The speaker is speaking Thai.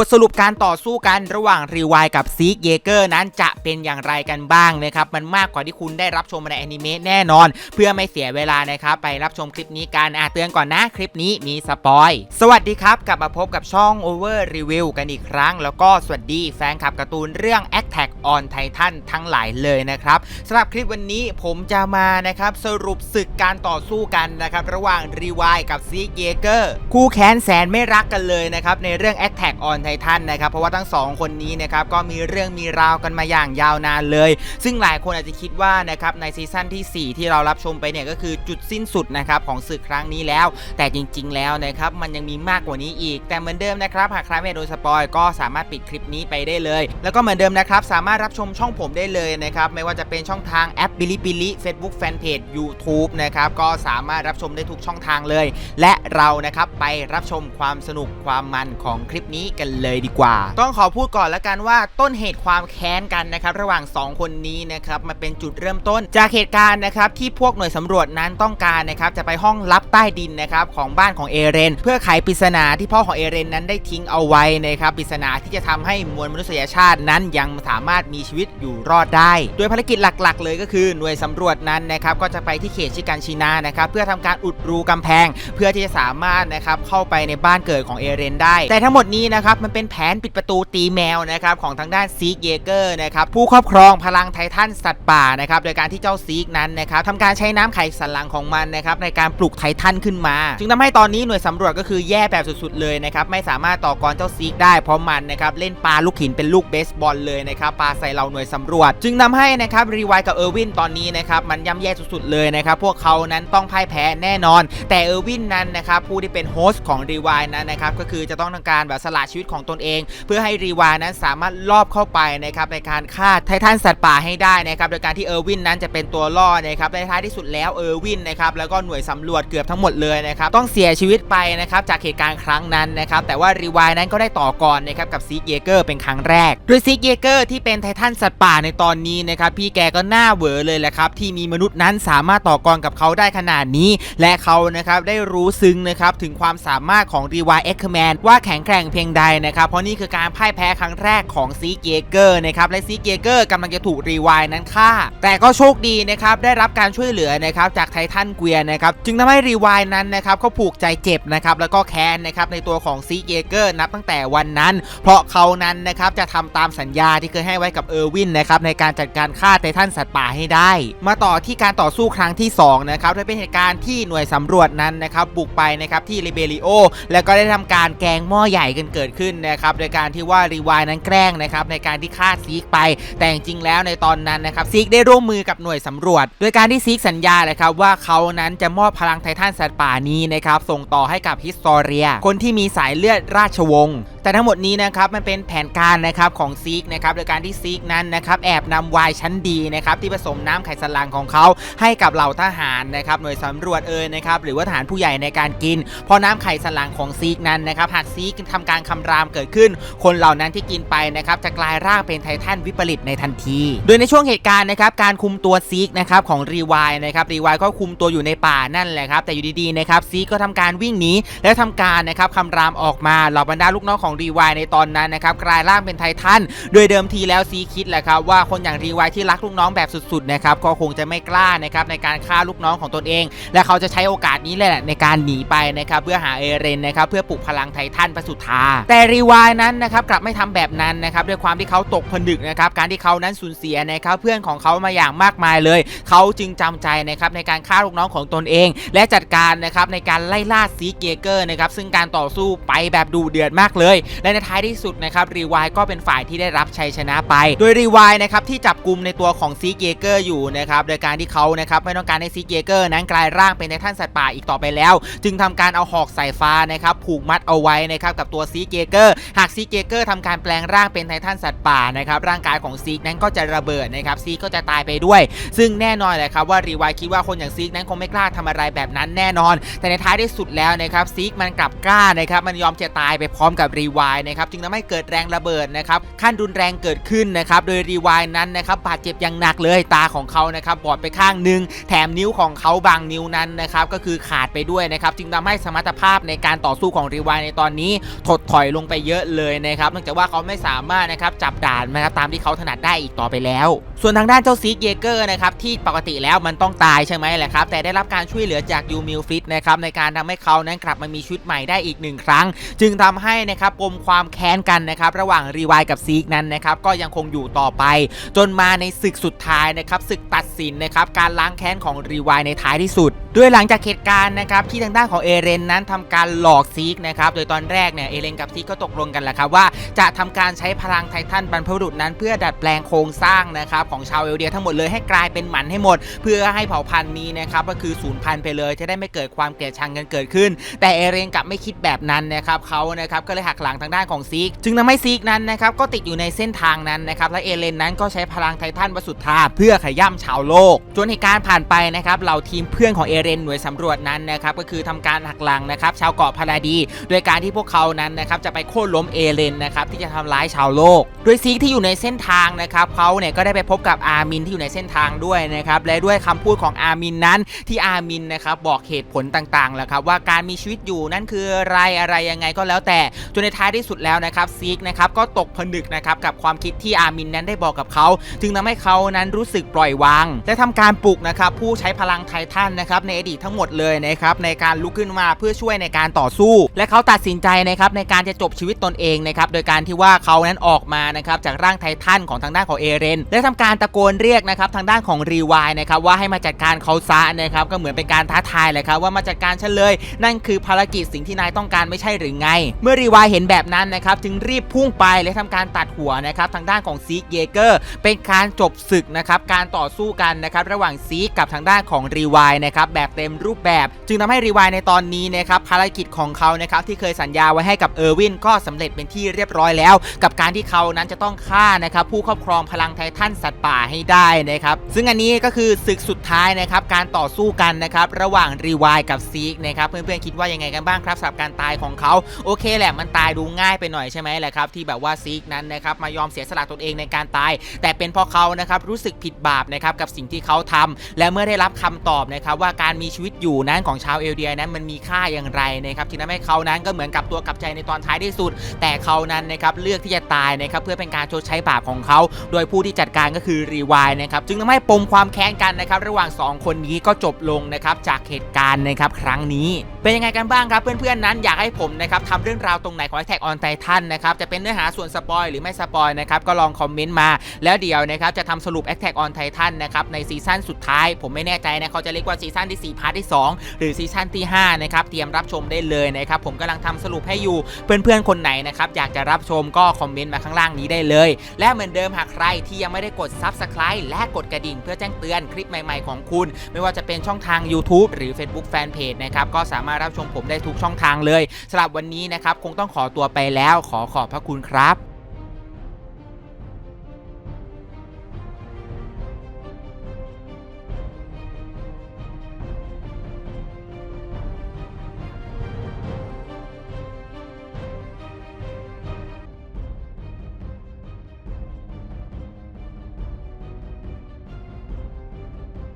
บทสรุปการต่อสู้กันระหว่างรีวายกับซีกเยเกอร์นั้นจะเป็นอย่างไรกันบ้างนะครับ มันมากกว่าที่คุณได้รับชมในแอนิเมะแน่นอน เพื่อไม่เสียเวลานะครับ ไปรับชมคลิปนี้กันอะเตือนก่อนนะคลิปนี้มีสปอย สวัสดีครับ กลับมาพบกับช่อง Over Review กันอีกครั้ง แล้วก็สวัสดีแฟนคลับการ์ตูนเรื่อง Attack on Titan ทั้งหลายเลยนะครับสำหรับคลิปวันนี้ผมจะมานะครับสรุปศึกการต่อสู้กันนะครับระหว่างรีวายกับซีกเยเกอร์คู่แค้นแสนไม่รักกันเลยนะครับในเรื่อง Attack on Titan นนะครับ เพราะว่าทั้งสองคนนี้นะครับก็มีเรื่องมีราวกันมาอย่างยาวนานเลย ซึ่งหลายคนอาจจะคิดว่านะครับในซีซั่นที่ 4 ที่เรารับชมไปเนี่ยก็คือจุดสิ้นสุดนะครับของศึกครั้งนี้แล้ว แต่จริง ๆ แล้วนะครับมันยังมีมากกว่านี้อีก แต่เหมือนเดิมนะครับหากใครไม่โดนสปอยก็สามารถปิดคลิปนี้ไปได้เลย แล้วก็เหมือนเดิมนะครับสามารถรับชมช่องผมได้เลยนะครับไม่ว่าจะเป็นช่องทางแอปบิลิบิลิ Facebook Fanpage YouTube นะครับก็สามารถรับชมได้ทุกช่องทางเลย และเรานะครับไปรับชมความสนุกความมันของคลิปนี้กันเลยดีกว่า ต้องขอพูดก่อนล้วกันว่าต้นเหตุความแค้นกันนะครับระหว่าง 2 คนนี้นะครับมันเป็นจุดเริ่มต้น จากเหตุการณ์นะครับที่พวกหน่วยสำรวจนั้นต้องการนะครับจะไปห้องลับใต้ดินนะครับของบ้านของเอเรน เพื่อไขปริศนาที่พ่อของเอเรนนั้นได้ทิ้งเอาไว้นะครับปริศนาที่จะทำให้มวลมนุษยชาตินั้นยังสามารถมีชีวิตอยู่รอดได้ โดยภารกิจหลักๆ เลยก็คือหน่วยสำรวจนั้นนะครับก็จะไปที่เขตชิกันชินานะครับเพื่อทำการอุดรูกำแพง เพื่อที่จะสามารถนะครับเข้าไปในบ้านเกิดของเอเรนได้ แต่ทั้งหมดนี้นะครับมันเป็นแผนปิดประตูตีแมวนะครับของทางด้านซีกเยเกอร์นะครับผู้ครอบครองพลังไททันสัตว์ป่านะครับโดยการที่เจ้าซีกนั้นนะครับทำการใช้น้ำไข่สันหลังของมันนะครับในการปลุกไททันขึ้นมา จึงทำให้ตอนนี้หน่วยสำรวจก็คือแย่แบบสุดๆเลยนะครับไม่สามารถต่อกรเจ้าซีกได้เพราะมันนะครับเล่นปลาลูกหินเป็นลูกเบสบอลเลยนะครับปลาใส่เราหน่วยสำรวจ จึงทำให้นะครับรีไวกับเออร์วินตอนนี้นะครับมันย่ำแย่สุดๆเลยนะครับพวกเขานั้นต้องพ่ายแพ้แน่นอน แต่เออร์วินนั้นนะครับผู้ที่เป็นโฮสต์ของรีไวนั้นนะครับก็คือจะต้องทำการแบบสละชีวิตของตนเอง เพื่อให้รีวานั้นสามารถลอบเข้าไปนะครับในการฆ่าไททันสัตว์ป่าให้ได้นะครับโดยการที่เออร์วินนั้นจะเป็นตัวล่อนะครับในท้ายที่สุดแล้วเออร์วินนะครับแล้วก็หน่วยสำรวจเกือบทั้งหมดเลยนะครับต้องเสียชีวิตไปนะครับจากเหตุการณ์ครั้งนั้นนะครับแต่ว่ารีวายนั้นก็ได้ต่อกรนะครับกับซีกเยเกอร์เป็นครั้งแรกโดยซีกเยเกอร์ที่เป็นไททันสัตว์ป่าในตอนนี้นะครับพี่แกก็หน้าเหวอเลยแหละครับที่มีมนุษย์นั้นสามารถต่อกรกับเขาได้ขนาดนี้ และเขานะครับได้รู้ซึ้งนะครับถึงความสามารถของรีวายเอ็กแมนว่าแข็งแกร่งเพียงใดนะครับเพราะนี่คือการพ่ายแพ้ครั้งแรกของซีเยเกอร์นะครับและซีเยเกอร์กำลังจะถูกรีวายนั้นฆ่า แต่ก็โชคดีนะครับได้รับการช่วยเหลือนะครับจากไททันเกวียนะครับจึงทำให้รีวายนั้นนะครับเขาผูกใจเจ็บนะครับแล้วก็แค้นนะครับในตัวของซีเยเกอร์นับตั้งแต่วันนั้น เพราะเขานั้นนะครับจะทำตามสัญญาที่เคยให้ไว้กับเออร์วินนะครับในการจัดการฆ่าไททันสัตว์ป่าให้ได้ มาต่อที่การต่อสู้ครั้งที่2นะครับโดยเป็นเหตุการณ์ที่หน่วยสำรวจนั้นนะครับบุกไปนะครับที่ริเบริโอแล้วก็ได้ทำการแกงหม้อใหญ่กันเกิดขึ้นนะครับโดยการที่ว่ารีวายนั้นแกล้งนะครับในการที่ฆ่าซีกไป แต่จริงแล้วในตอนนั้นนะครับซีกได้ร่วมมือกับหน่วยสำรวจ โดยการที่ซีกสัญญาเลยครับว่าเขานั้นจะมอบพลังไททันสัตว์ป่านี้นะครับส่งต่อให้กับฮิสตอเรีย คนที่มีสายเลือดราชวงศ์แต่ทั้งหมดนี้นะครับมันเป็นแผนการนะครับของซีกนะครับโดยการที่ซีกนั้นนะครับแอบนำไวน์ชั้นดีนะครับที่ผสมน้ำไขสันหลังของเขาให้กับเหล่าทหารนะครับหน่วยสำรวจเอ่ยนะครับหรือว่าทหารผู้ใหญ่ในการกินพราะน้ำไขสันหลังของซีกนั้นนะครับหากซีกทำการคำรามเกิดขึ้น คนเหล่านั้นที่กินไปนะครับจะกลายร่างเป็นไททันวิปริตในทันที โดยในช่วงเหตุการณ์นะครับการคุมตัวซีกนะครับของรีวายนะครับรีวายก็คุมตัวอยู่ในป่านั่นแหละครับแต่อยู่ดีๆนะครับซีกก็ทำการวิ่งหนีและทำการนะครับคำรามออกมาเหล่าบรรดาลูกน้องของรีวายในตอนนั้นนะครับกลายร่างเป็นไททันโดยเดิมทีแล้วซีคิดแหละครับว่าคนอย่างรีวายที่รักลูกน้องแบบสุดๆนะครับก็คงจะไม่กล้านะครับในการฆ่าลูกน้องของตนเอง และเขาจะใช้โอกาสนี้แหละในการหนีไปนะครับเพื่อหาเอเรนนะครับเพื่อปลุกพลังไททันประสุทธาแต่รีวายนั้นนะครับกลับไม่ทำแบบนั้นนะครับด้วยความที่เขาตกผนึกนะครับการที่เขานั้นสูญเสียนะครับเพื่อนของเขามาอย่างมากมายเลย เขาจึงจำใจนะครับในการฆ่าลูกน้องของตนเอง และจัดการนะครับในการไล่ล่าซีเกเกอร์นะครับซึ่งการต่อสู้ไปแบบดูเดือดมากเลย และในท้ายที่สุดนะครับรีวายก็เป็นฝ่ายที่ได้รับชัยชนะไป โดยรีวายนะครับที่จับกลุ่มในตัวของซีเกเกอร์อยู่นะครับโดยการที่เขานะครับไม่ต้องการให้ซีเกเกอร์นั้นกลายร่างเป็นในท่านสัตว์ป่าอีกต่อไปแล้ว จึงทำการเอาหอกสายฟ้านะครับผูกมัดเอาไว้นะครับกับตัวซีเกเกอร์หากซีเกเกอร์ทำการแปลงร่างเป็นไททันสัตว์ป่านะครับร่างกายของซีกนั้นก็จะระเบิดนะครับซีกก็จะตายไปด้วย ซึ่งแน่นอนเลยครับว่ารีวายคิดว่าคนอย่างซีกนั้นคงไม่กล้าทำอะไรแบบนั้นแน่นอน แต่ในท้ายที่สุดแล้วนะครับซีกมันกลับกล้านะครับมันยอมจะตายไปพร้อมกับรีวายนะครับจึงทำให้เกิดแรงระเบิดนะครับขั้นรุนแรงเกิดขึ้นนะครับโดยรีวายนั้นนะครับบาดเจ็บอย่างหนักเลยตาของเขานะครับบอดไปข้างหนึ่งแถมนิ้วของเขาบางนิ้วนั้นนะครับก็คือขาดไปด้วยนะครับจึงทำให้สมรรถภาพในการต่อสู้ของรีวายในตอนนี้ถดถอยลงไปเยอะเลยนะครับเนื่องจากว่าเขาไม่สามารถนะครับจับด่านนะครับตามที่เขาถนัดได้อีกต่อไปแล้ว ส่วนทางด้านเจ้าซีกเยเกอร์นะครับที่ปกติแล้วมันต้องตายใช่ไหมแหละครับแต่ได้รับการช่วยเหลือจากยูมิลฟิตนะครับในการทำให้เขานั้นกลับมามีชุดใหม่ได้อีกหนึ่งครั้ง จึงทำให้นะครับปมความแค้นกันนะครับระหว่างรีวายกับซีกนั้นนะครับก็ยังคงอยู่ต่อไป จนมาในศึกสุดท้ายนะครับศึกตัดสินนะครับการล้างแค้นของรีวายในท้ายที่สุด ด้วยหลังจากเหตุการณ์นะครับที่ทางด้านของเอเรนนั้นทำการหลอกซีกนะครับโดยตอนแรกเนี่ยเอเรนกับซีกก็ตกลงกันแหละครับว่าจะทำการใช้พลังไททันบรรพบุรุษนั้น เพื่อดัดแปลงโครงสร้างนะครับของชาวเอลเดียทั้งหมดเลยให้กลายเป็นหมันให้หมด เพื่อให้เผ่าพันธุ์นี้นะครับก็คือสูญพันธุ์ไปเลยจะได้ไม่เกิดความเกลียดชังกันเกิดขึ้น แต่เอเรนกับไม่คิดแบบนั้นนะครับเขานะครับก็เลยหักหลังทางด้านของซีกจึงทำให้ซีกนั้นนะครับก็ติดอยู่ในเส้นทางนั้นนะครับและเอเรนนั้นก็ใช้พลังไททันวสุธาเพื่อขย่ำชาวโลก จนเหตุการณ์ผ่านไปนะครับเหล่าทีมเพื่อนของเอเรนหน่วยสำรวจนั้นนะครับก็คือทำการหักหลังนะครับชาวเกาะพาราดี โดยการที่พวกเขานั้นนะครับจะไปโค่นล้มเอเรนนะครับที่จะทำร้ายชาวโลก โดยซีกที่อยู่ในเส้นทางนะครับเขาเนี่ยก็ได้ไปพบกับอามินที่อยู่ในเส้นทางด้วยนะครับและด้วยคำพูดของอามินนั้นที่อามินนะครับบอกเหตุผลต่างๆแหละครับว่าการมีชีวิตอยู่นั่นคืออะไรอะไรยังไงก็แล้วแต่จนในท้ายที่สุดแล้วนะครับซีกนะครับก็ตกผนึกนะครับกับความคิดที่อามินนั้นได้บอกกับเขา จึงทำให้เขานั้นรู้สึกปล่อยวางและทำการปลุกนะครับผู้ใช้พลังไททันนะครับในอดีตทั้งหมดเลยนะครับในการลุกขึ้นมาเพื่อช่วยในการต่อสู้ และเขาตัดสินใจนะครับในการจะจบชีวิตตนเองนะครับโดยการที่ว่าเขานั้นออกมานะครับจากร่างไททันของทางด้านของเอเรนและทำการตะโกนเรียกนะครับทางด้านของรีวายนะครับว่าให้มาจัดการเขาซะนะครับก็เหมือนเป็นการท้าทายเลยครับว่ามาจัดการฉันเลย นั่นคือภารกิจสิ่งที่นายต้องการไม่ใช่หรือไง เมื่อรีวายเห็นแบบนั้นนะครับจึงรีบพุ่งไปและทำการตัดหัวนะครับทางด้านของซีกเยเกอร์เป็นการจบศึกนะครับการต่อสู้กันนะครับระหว่างซีกกับทางด้านของรีวายนะครับแบบเต็มรูปแบบ จึงทำให้รีวายในตอนนี้นะครับภารกิจของเขานะครับที่เคยสัญญาไว้ให้กับเออร์วินก็สำเร็จเป็นที่เรียบร้อยแล้ว กับการที่เขานั้นจะต้องฆ่านะครับผู้ครอบครองพลังไททันสัตว์ป่าให้ได้นะครับซึ่งอันนี้ก็คือศึกสุดท้ายนะครับการต่อสู้กันนะครับระหว่างรีวายกับซีกนะครับเพื่อนๆคิดว่ายังไงกันบ้างครับสำหรับการตายของเขาโอเคแหละมันตายดูง่ายไปหน่อยใช่ไหมแหละครับที่แบบว่าซีกนั้นนะครับมายอมเสียสละตนเองในการตาย แต่เป็นเพราะเขานะครับรู้สึกผิดบาปนะครับกับสิ่งที่เขาทำและเมื่อได้รับคำตอบนะครับว่าการการมีชีวิตอยู่นั้นของชาวเอลเดียนั้นมันมีค่าอย่างไรนะครับที่ทำให้เขานั้นก็เหมือนกับตัวกับใจในตอนท้ายที่สุด แต่เขานั้นนะครับเลือกที่จะตายนะครับเพื่อเป็นการชดใช้บาปของเขา โดยผู้ที่จัดการก็คือรีวายนะครับจึงทำให้ปมความแค้นกันนะครับระหว่าง 2 คนนี้ก็จบลงนะครับจากเหตุการณ์นะครับครั้งนี้ เป็นยังไงกันบ้างครับ เพื่อนๆนั้นอยากให้ผมนะครับทำเรื่องราวตรงไหนของแท็กออนไททันนะครับจะเป็นเนื้อหาส่วนสปอยหรือไม่สปอยนะครับก็ลองคอมเมนต์มาแล้วเดี๋ยวนะครับจะทำสรุป Attack on Titan นะครับในซีซั่นสุดท้าย ผมไม่แน่ใจนะเขาจะเรียกว่าซีซั่นที่4พาร์ทที่ 2 หรือซีซั่นที่5นะครับเตรียมรับชมได้เลยนะครับผมกำลังทำสรุปให้อยู่เพื่อนๆคนไหนนะครับอยากจะรับชมก็คอมเมนต์มาข้างล่างนี้ได้เลย และเหมือนเดิมหากใครที่ยังไม่ได้กด Subscribe และกดกระดิ่ง เพื่อแจ้งเตือนคลิปใหม่ๆของคุณ ไม่ว่าจะเป็นช่องทาง YouTube หรือ Facebook Fanpage นะครับก็สามารถรับชมผมได้ทุกช่องทางเลยสำหรับวันนี้นะครับคงต้องขอตัวไปแล้วขอขอบพระคุณครับ